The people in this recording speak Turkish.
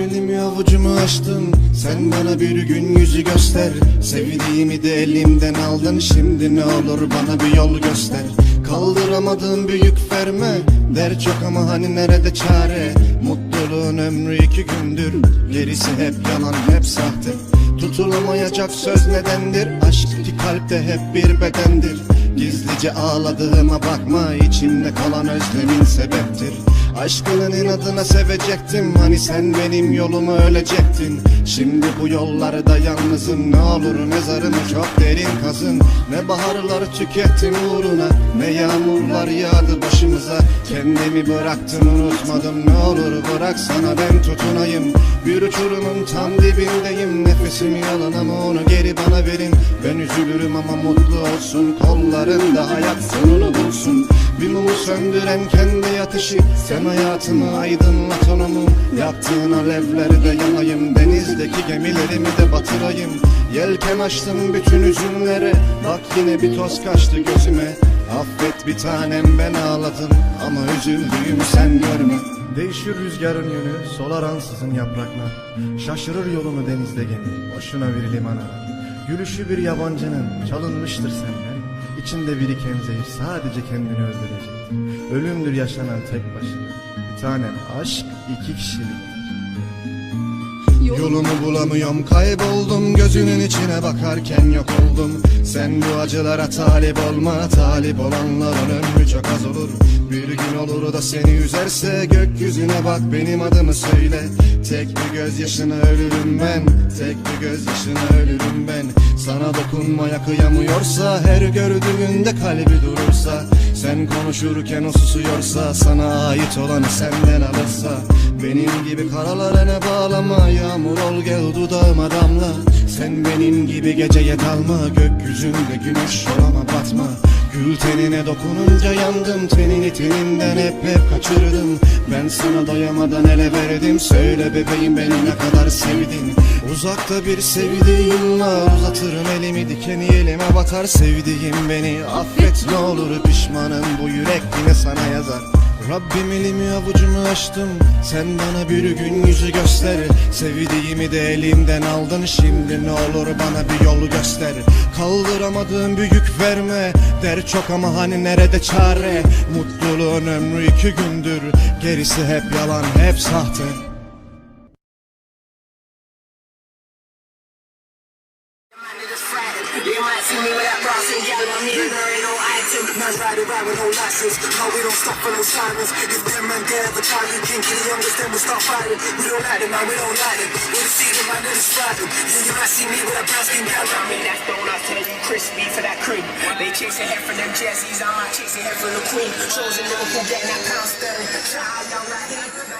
elimi avucumu açtım Sen bana bir gün yüzü göster. Sevdiğimi de elimden aldın. Şimdi ne olur bana bir yol göster. Kaldıramadığım büyük verme. Der çok ama hani nerede çare? Mutluluğun ömrü iki gündür. Gerisi hep yalan hep sahte. Tutulamayacak söz nedendir? Aşk iki kalpte hep bir bedendir. Gizlice ağladığıma bakma. İçimde kalan özlemin sebeptir Aşkının inadına sevecektim. Hani sen benim yolumu ölecektin. Şimdi bu yollarda yalnızım. Ne olur mezarımı çok derin kazın. Ne baharlar tükettim uğruna Ne yağmurlar yağdı başımıza. Kendimi bıraktın unutmadım. Ne olur bırak sana ben tutunayım. Bir uçurumun tam dibindeyim. Nefesim yalan ama onu geri bana verin. Ben üzülürüm ama mutlu olsun. Kollarında hayat sonunu bulsun Bir mumu söndüren kendi ateşi. Sen hayatımı aydınlat onu. Mu Yaktığın alevlerde yanayım. Denizdeki gemilerimi de batırayım. Yelken açtım bütün üzümlere. Bak yine bir toz kaçtı gözüme. Affet bir tanem ben ağladım. Ama üzüldüğümü sen görme. Değişir rüzgarın yönü, solar ansızın yapraklar Şaşırır yolunu denizde gemi, boşuna bir limana. Gülüşü bir yabancının, çalınmıştır senden İçinde biriken zehir sadece kendini öldürecek. Ölümdür yaşanan tek başına. Bir tanem aşk iki kişilik Yolumu bulamıyorum. Kayboldum Gözünün içine bakarken yok oldum. Sen bu acılara talip olma Talip olanların ömrü çok az olur. Bir gün olur da seni üzerse Gökyüzüne bak benim adımı söyle. Tek bir gözyaşına ölürüm ben Tek bir gözyaşına ölürüm ben. Sana dokunmaya kıyamıyorsa Her gördüğünde kalbi durursa. Sen konuşurken o susuyorsa Sana ait olanı senden alırsa benim gibi karalara bağlama Yağmur ol gel dudağıma damla. Sen benim gibi geceye dalma Gökyüzünde güneş olama batma. Gül tenine dokununca yandım Tenini teninden hep hep kaçırdım. Ben sana doyamadan ele verdim Söyle bebeğim beni ne kadar sevdin. Uzakta bir sevdiğim var Uzatırım elimi dikeni elime batar. Sevdiğim beni affet ne olur Pişmanım bu yürek yine sana yazar Rabbim elimi avucumu açtım. Sen bana bir gün yüzü göster. Sevdiğimi de elimden aldın. Şimdi ne olur bana bir yol göster. Kaldıramadığım büyük verme. Der çok ama hani nerede çare? Mutluluğun ömrü iki gündür. Gerisi hep yalan hep sahte. You might see me with that bra and yellow. I'm here, there ain't no item. Man's riding around with no license. No, we don't stop for no sirens. If them man dare ever try you, king, kill the youngest, then we'll start fighting. We don't like them, man, we don't like them. We don't see them, man, it is Friday. Yeah, you might see me with a brown skin gal. I mean, that's donuts, tell you crispy for that cream. They chasing head for them jerseys, I might chasing head for the queen. Shows in Liverpool getting that pound sterling. Out young.